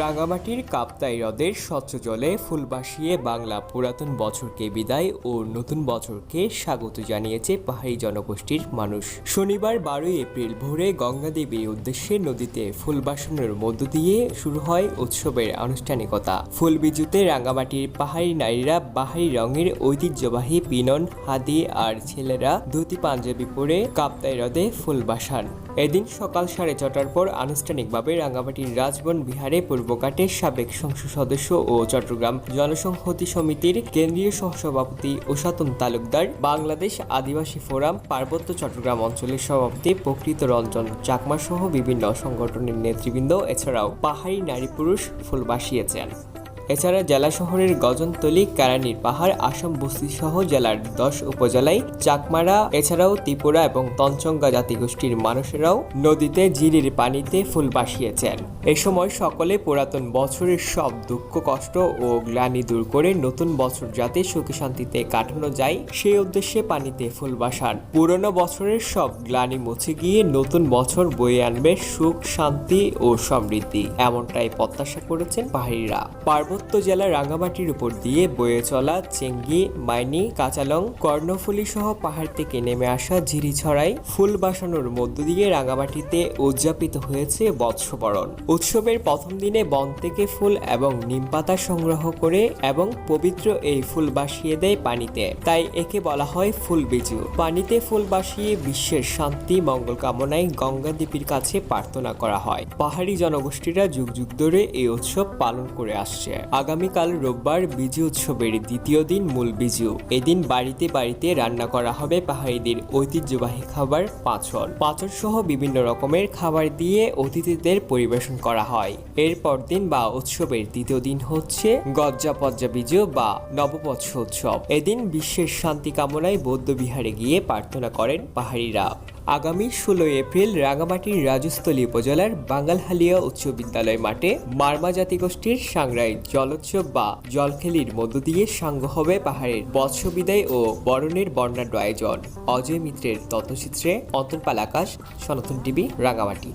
রাঙামাটির কাপ্তাই হ্রদের স্বচ্ছ জলে ফুল ভাসিয়ে বাংলা পুরাতন বছরকে বিদায় ও নতুন বছরকে স্বাগত জানিয়েছে পাহাড়ি জনগোষ্ঠীর মানুষ। শনিবার বারোই এপ্রিল ভোরে গঙ্গা দেবীর উদ্দেশ্যে নদীতে ফুল বাসানোর মধ্য দিয়ে শুরু হয় উৎসবের আনুষ্ঠানিকতা। ফুল বিজুতে রাঙামাটির পাহাড়ি নারীরা বাহারি রঙের ঐতিহ্যবাহী পিনন হাদি আর ছেলেরা ধুতি, পাঞ্জাবি পরে কাপ্তাই হ্রদে ফুল বাসান এদিন সকাল সাড়ে ছটার পর আনুষ্ঠানিকভাবে রাঙ্গামাটির রাজবন বিহারে পূর্বঘাটের সাবেক সংসদ সদস্য ও চট্টগ্রাম জনসংহতি সমিতির কেন্দ্রীয় সহসভাপতি ওসাতন তালুকদার, বাংলাদেশ আদিবাসী ফোরাম পার্বত্য চট্টগ্রাম অঞ্চলের সভাপতি প্রকৃত রঞ্জন চাকমা সহ বিভিন্ন সংগঠনের নেতৃবৃন্দ, এছাড়াও পাহাড়ি নারী পুরুষ ফুল বাসিয়েছেন এছাড়া জেলা শহরের গজনতলি, কারানির পাহাড়, আসাম বস্তি সহ জেলার দশ উপজেলায় চাকমারা, এছাড়াও ত্রিপুরা এবং তঞ্চঙ্গা জাতিগোষ্ঠীর মানুষেরাও নদীতে জিরির পানিতে ফুল বাসিয়েছেন এ সময় সকলে পুরাতন বছরের সব দুঃখ, কষ্ট ও গ্লানি দূর করে নতুন বছর যাতে সুখে শান্তিতে কাটানো যায়, সেই উদ্দেশ্যে পানিতে ফুল বাসান পুরনো বছরের সব গ্লানি মুছে গিয়ে নতুন বছর বয়ে আনবে সুখ, শান্তি ও সমৃদ্ধি, এমনটাই প্রত্যাশা করেছেন পাহাড়িরা। পার্বত্য জেলার রাঙ্গামাটির উপর দিয়ে বয়ে চলা চেঙ্গি, মাইনি, কাঁচালং, কর্ণফুলি সহ পাহাড় থেকে নেমে আসা ঝিরি ঝিরিছড়াই ফুল বাসানোর মধ্য দিয়ে রাঙ্গামাটিতে উদযাপিত হয়েছে বৎসবরণ। উৎসবের প্রথম দিনে বন থেকে ফুল এবং নিমপাতা সংগ্রহ করে এবং পবিত্র এই ফুল বাসিয়ে দেয় পানিতে। তাই একে বলা হয় ফুল বিজু। পানিতে ফুল বাসিয়ে বিশ্বের শান্তি, মঙ্গল কামনায় গঙ্গা দেবীর কাছে প্রার্থনা করা হয়। পাহাড়ি জনগোষ্ঠীরা যুগ যুগ ধরে এই উৎসব পালন করে আসছে। আগামীকাল রোববার বিজু উৎসবের দ্বিতীয় দিন মূল বিজু এদিন বাড়িতে বাড়িতে রান্না করা হবে পাহাড়িদের ঐতিহ্যবাহী খাবার পাঁচন পাঁচন সহ বিভিন্ন রকমের খাবার দিয়ে অতিথিদের পরিবেশন করা হয়। এরপর দিন বা উৎসবের দ্বিতীয় দিন হচ্ছে গজ্জা পজ্জা বিজু বা নববৎস উৎসব। এদিন বিশ্বের শান্তি কামনায় বৌদ্ধ বিহারে গিয়ে প্রার্থনা করেন পাহাড়িরা। আগামী ষোলোই এপ্রিল রাঙামাটির রাজস্থলী উপজেলার বাঙ্গালহালিয়া উচ্চ বিদ্যালয় মাঠে মার্মা জাতিগোষ্ঠীর সাংরাই জলোৎসব বা জলখেলির মধ্য দিয়ে সাঙ্গ হবে পাহাড়ের বৎসবিদায় ও বরণের বর্ণাঢ্য আয়োজন। অজয় মিত্রের তথ্যচিত্রে অন্তর্পাল আকাশ, সনাতন টিভি, রাঙামাটি।